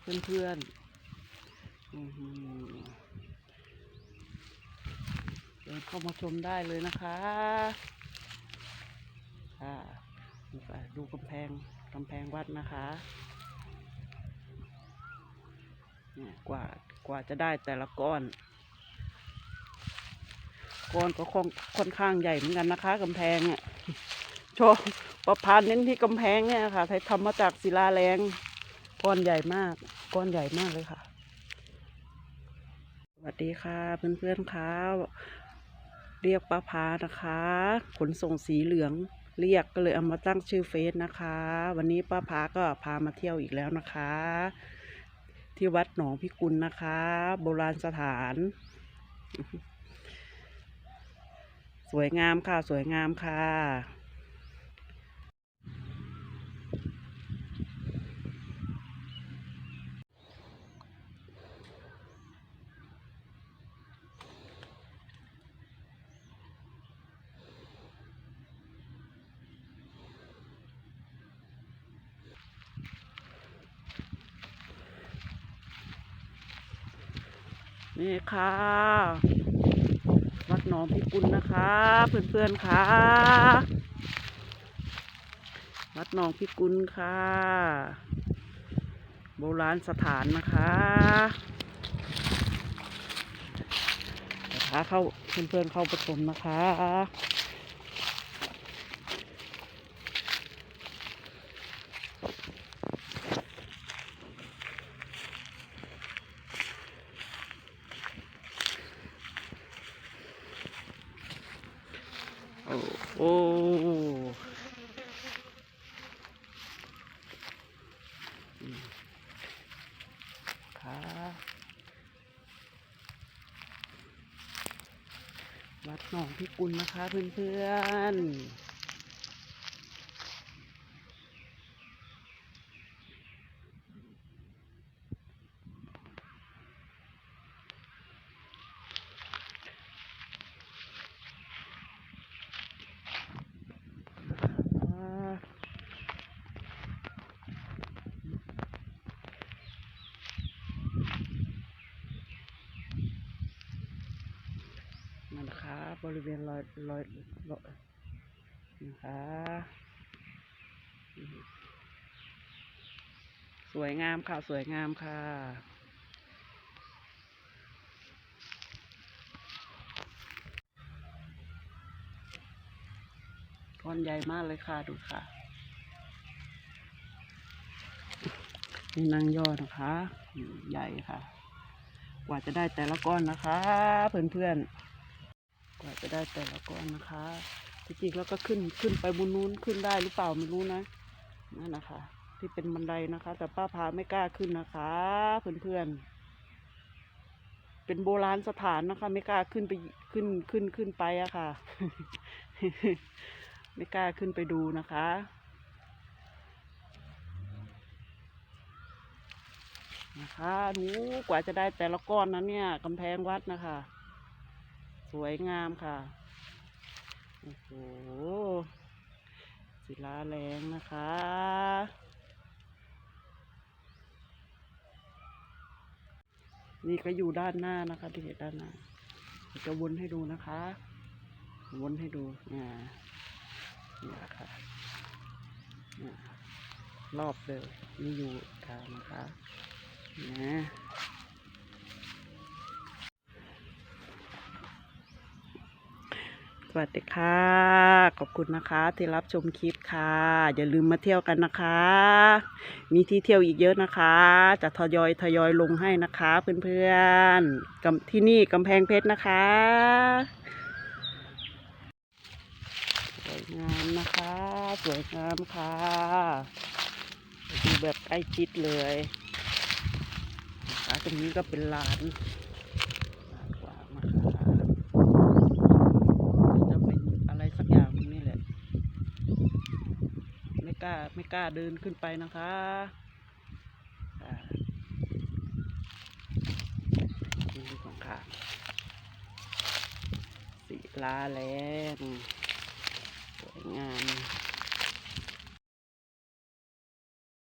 เพื่อนๆอื้อหือเดินเข้ามาชมได้เลยนะคะค่ะดูกำแพงกำแพงวัดนะคะเนี่ยกว่ากว่าจะได้แต่ละก้อนก้อนก็ค่อนค่อนข้างใหญ่เหมือนกันนะคะกำแพงเนี่ยโชว์ประพานเน้นที่กำแพงเนี่ยค่ะไทยทำมาจากศิลาแรง ก้อนใหญ่มาก ก้อนใหญ่มากเลยค่ะ สวัสดีค่ะเพื่อนๆค่ะเรียกป้าพานะคะ ขนส่งสีเหลืองเรียกก็เลยเอามาตั้งชื่อเฟซนะคะ วันนี้ป้าพาก็พามาเที่ยวอีกแล้วนะคะ ที่วัดหนองพิกุลนะคะ โบราณสถาน สวยงามค่ะ สวยงามค่ะ นี่ค่ะ วัดหนองพิกุลนะคะ เพื่อนๆค่ะ วัดหนองพิกุลค่ะ โบราณสถานนะคะเดี๋ยวพาเข้าเพื่อนๆเข้าประชมนะคะ โอ้โอ้อืมค่ะวัดหนองพิกุลนะคะเพื่อนๆอ่านั่นนะคะ บริเวณรอยรอยรอยนะคะสวยงามค่ะ สวยงามค่ะ ก้อนใหญ่มากเลยค่ะ ดูค่ะนี่นางยอดนะคะอืมใหญ่ค่ะ กว่าจะได้แต่ละก้อนนะคะ เพื่อนๆ กว่าจะได้แต่ละก้อนนะคะจริงๆแล้วก็ขึ้นขึ้นไปบนนู้นขึ้นได้หรือเปล่าไม่รู้นะนั่นนะคะ ที่เป็นบันไดนะคะ แต่ป้าพาไม่กล้าขึ้นนะคะ เพื่อนๆเป็นโบราณสถานนะคะ ไม่กล้าขึ้นไปขึ้นขึ้นขึ้นไปอะค่ะ ไม่กล้าขึ้นไปดูนะคะนะคะหนูกว่าจะได้แต่ละก้อนนั้นเนี่ยกำแพงวัดนะคะ สวยงามค่ะ โอ้โห ศิลาแรงนะคะ นี่ก็อยู่ด้านหน้านะคะที่เห็นด้านหน้า จะวนให้ดูนะคะ วนให้ดูอ่านี่ค่ะรอบเลยนี่อยู่กลางนะคะนะ สวัสดีค่ะ ขอบคุณนะคะที่รับชมคลิปค่ะ อย่าลืมมาเที่ยวกันนะคะ มีที่เที่ยวอีกเยอะนะคะ จะทยอยทยอยลงให้นะคะเพื่อนๆที่นี่กำแพงเพชรนะคะสวยงามนะคะ สวยงามค่ะดูแบบใกล้ชิดเลยนะคะตรงนี้ก็เป็นลานลานกว้างนะคะจะเป็นอะไรสักอย่างหนึ่งนี่แหละ ไม่ กล้าไม่กล้าเดินขึ้นไปนะคะนี่ดูของข้าสีลาแลนสวยงาม